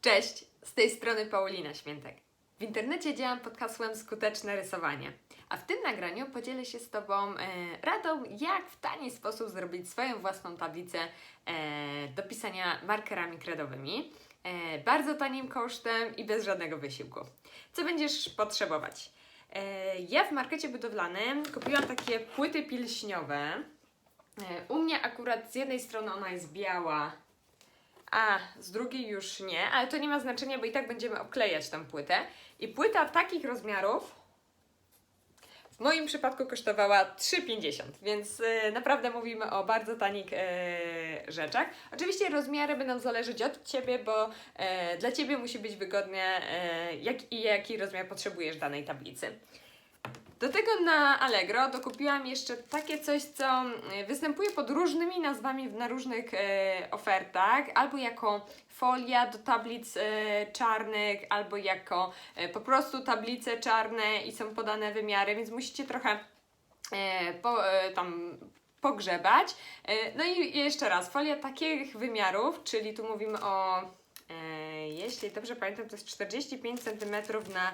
Cześć, z tej strony Paulina Świętek. W internecie działam pod hasłem Skuteczne Rysowanie, a w tym nagraniu podzielę się z Tobą e, radą, jak w tani sposób zrobić swoją własną tablicę e, do pisania markerami kredowymi, e, bardzo tanim kosztem i bez żadnego wysiłku. Co będziesz potrzebować? E, ja w markecie budowlanym kupiłam takie płyty pilśniowe. E, u mnie akurat z jednej strony ona jest biała, a z drugiej już nie, ale to nie ma znaczenia, bo i tak będziemy obklejać tę płytę. I płyta takich rozmiarów w moim przypadku kosztowała 3,50, więc e, naprawdę mówimy o bardzo tanich e, rzeczach. Oczywiście rozmiary będą zależeć od Ciebie, bo e, dla Ciebie musi być wygodnie, jak i jaki rozmiar potrzebujesz danej tablicy. Do tego na Allegro dokupiłam jeszcze takie coś, co e, występuje pod różnymi nazwami na różnych e, ofertach, albo jako folia do tablic e, czarnych, albo jako e, po prostu tablice czarne i są podane wymiary, więc musicie trochę e, po, e, tam pogrzebać. E, no i jeszcze raz, folia takich wymiarów, czyli tu mówimy o, e, jeśli dobrze pamiętam, to jest 45 cm na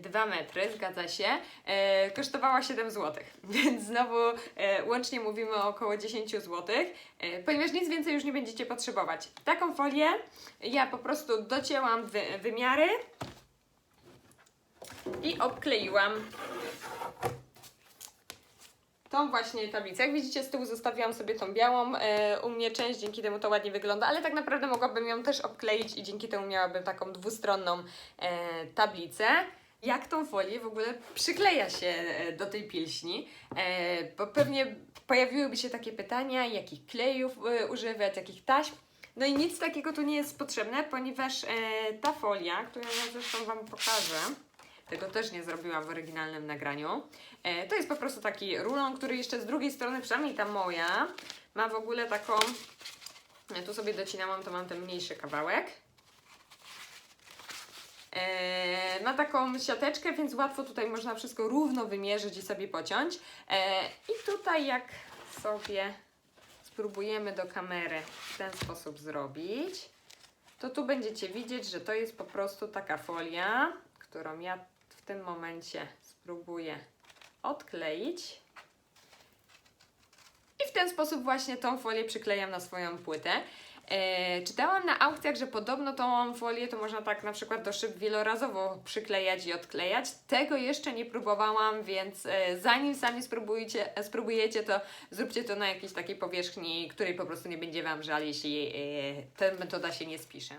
2 metry, zgadza się, e, kosztowała 7 zł, więc znowu e, łącznie mówimy o około 10 zł, e, ponieważ nic więcej już nie będziecie potrzebować. Taką folię ja po prostu docięłam wy, wymiary i obkleiłam tą właśnie tablicę. Jak widzicie z tyłu zostawiłam sobie tą białą, e, u mnie część, dzięki temu to ładnie wygląda, ale tak naprawdę mogłabym ją też obkleić i dzięki temu miałabym taką dwustronną e, tablicę. Jak tą folię w ogóle przykleja się e, do tej pilśni? E, bo pewnie pojawiłyby się takie pytania, jakich klejów używać, jakich taśm. No i nic takiego tu nie jest potrzebne, ponieważ ta folia, którą ja zresztą Wam pokażę, tego też nie zrobiłam w oryginalnym nagraniu. E, to jest po prostu taki rulon, który jeszcze z drugiej strony, przynajmniej ta moja, ma w ogóle taką. Tu sobie docinałam, to mam ten mniejszy kawałek. E, ma taką siateczkę, więc łatwo tutaj można wszystko równo wymierzyć i sobie pociąć. E, I tutaj, jak sobie spróbujemy do kamery w ten sposób zrobić, to tu będziecie widzieć, że to jest po prostu taka folia, którą ja tym momencie spróbuję odkleić. I w ten sposób właśnie tą folię przyklejam na swoją płytę. E, czytałam na aukcjach, że podobno tą folię to można tak na przykład do szyb wielorazowo przyklejać i odklejać. Tego jeszcze nie próbowałam, więc e, zanim sami spróbujecie, spróbujecie, to zróbcie to na jakiejś takiej powierzchni, której po prostu nie będzie Wam żal, jeśli e, ta metoda się nie spisze.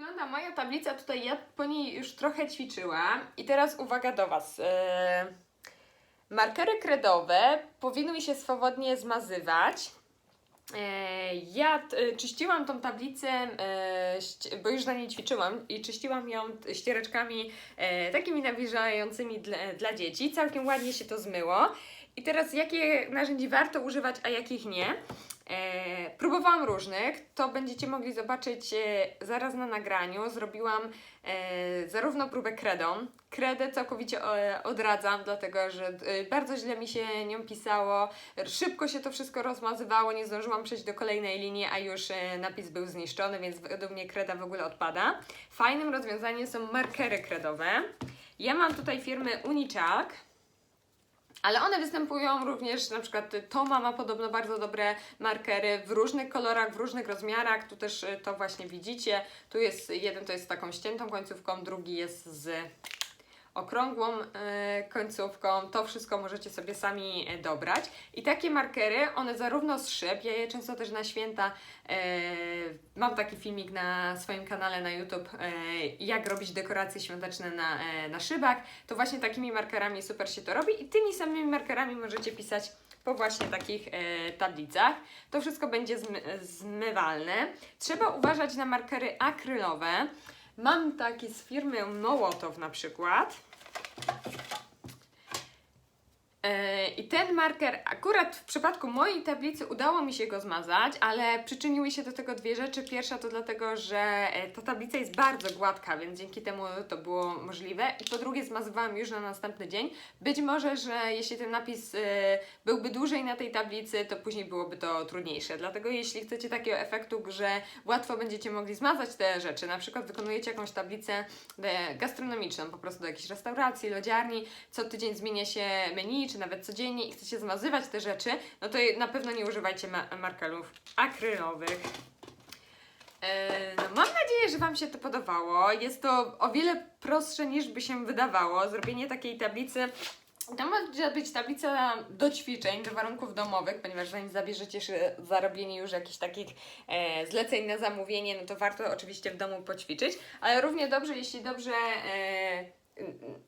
Jak moja tablica? Tutaj ja po niej już trochę ćwiczyłam. I teraz uwaga do Was. Yy, markery kredowe powinny się swobodnie zmazywać. E, Ja t- czyściłam tą tablicę, e, bo już na niej ćwiczyłam i czyściłam ją ściereczkami e, takimi nawilżającymi dla, dla dzieci. Całkiem ładnie się to zmyło. I teraz jakie narzędzi warto używać, a jakich nie? E, próbowałam różnych, to będziecie mogli zobaczyć e, zaraz na nagraniu. Zrobiłam e, zarówno próbę kredą. Kredę całkowicie odradzam, dlatego że bardzo źle mi się nią pisało. Szybko się to wszystko rozmazywało, nie zdążyłam przejść do kolejnej linii, a już napis był zniszczony, więc według mnie kreda w ogóle odpada. Fajnym rozwiązaniem są markery kredowe. Ja mam tutaj firmy Unichalk. Ale one występują również, na przykład Toma ma podobno bardzo dobre markery w różnych kolorach, w różnych rozmiarach. Tu też y, to właśnie widzicie. Tu jest jeden to jest z taką ściętą końcówką, drugi jest z okrągłą e, końcówką. To wszystko możecie sobie sami e, dobrać. I takie markery, one zarówno z szyb, ja je często też na święta e, mam taki filmik na swoim kanale na YouTube, jak robić dekoracje świąteczne na, na szybach. To właśnie takimi markerami super się to robi i tymi samymi markerami możecie pisać po właśnie takich e, tablicach. To wszystko będzie zmy, zmywalne. Trzeba uważać na markery akrylowe. Mam taki z firmy Mołotow na przykład. I ten marker, akurat w przypadku mojej tablicy udało mi się go zmazać, ale przyczyniły się do tego dwie rzeczy. Pierwsza to dlatego, że e, ta tablica jest bardzo gładka, więc dzięki temu to było możliwe. I po drugie zmazywałam już na następny dzień. Być może, że jeśli ten napis e, byłby dłużej na tej tablicy, to później byłoby to trudniejsze. Dlatego jeśli chcecie takiego efektu, że łatwo będziecie mogli zmazać te rzeczy, na przykład wykonujecie jakąś tablicę e, gastronomiczną, po prostu do jakiejś restauracji, lodziarni, co tydzień zmienia się menu, czy nawet codziennie i chcecie zmazywać te rzeczy, no to na pewno nie używajcie ma- markerów akrylowych. E, No, mam nadzieję, że Wam się to podobało. Jest to o wiele prostsze niż by się wydawało. Zrobienie takiej tablicy. To może być tablica do ćwiczeń, do warunków domowych, ponieważ zanim zabierzecie się za robienie już jakichś takich e, zleceń na zamówienie, no to warto oczywiście w domu poćwiczyć, ale równie dobrze, jeśli dobrze e,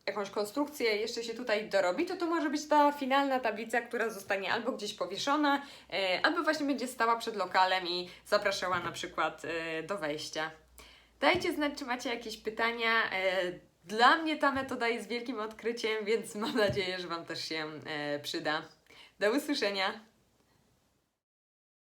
jakąś konstrukcję jeszcze się tutaj dorobi, to to może być ta finalna tablica, która zostanie albo gdzieś powieszona, e, albo właśnie będzie stała przed lokalem i zapraszała na przykład do wejścia. Dajcie znać, czy macie jakieś pytania. Dla mnie ta metoda jest wielkim odkryciem, więc mam nadzieję, że Wam też się przyda. Do usłyszenia!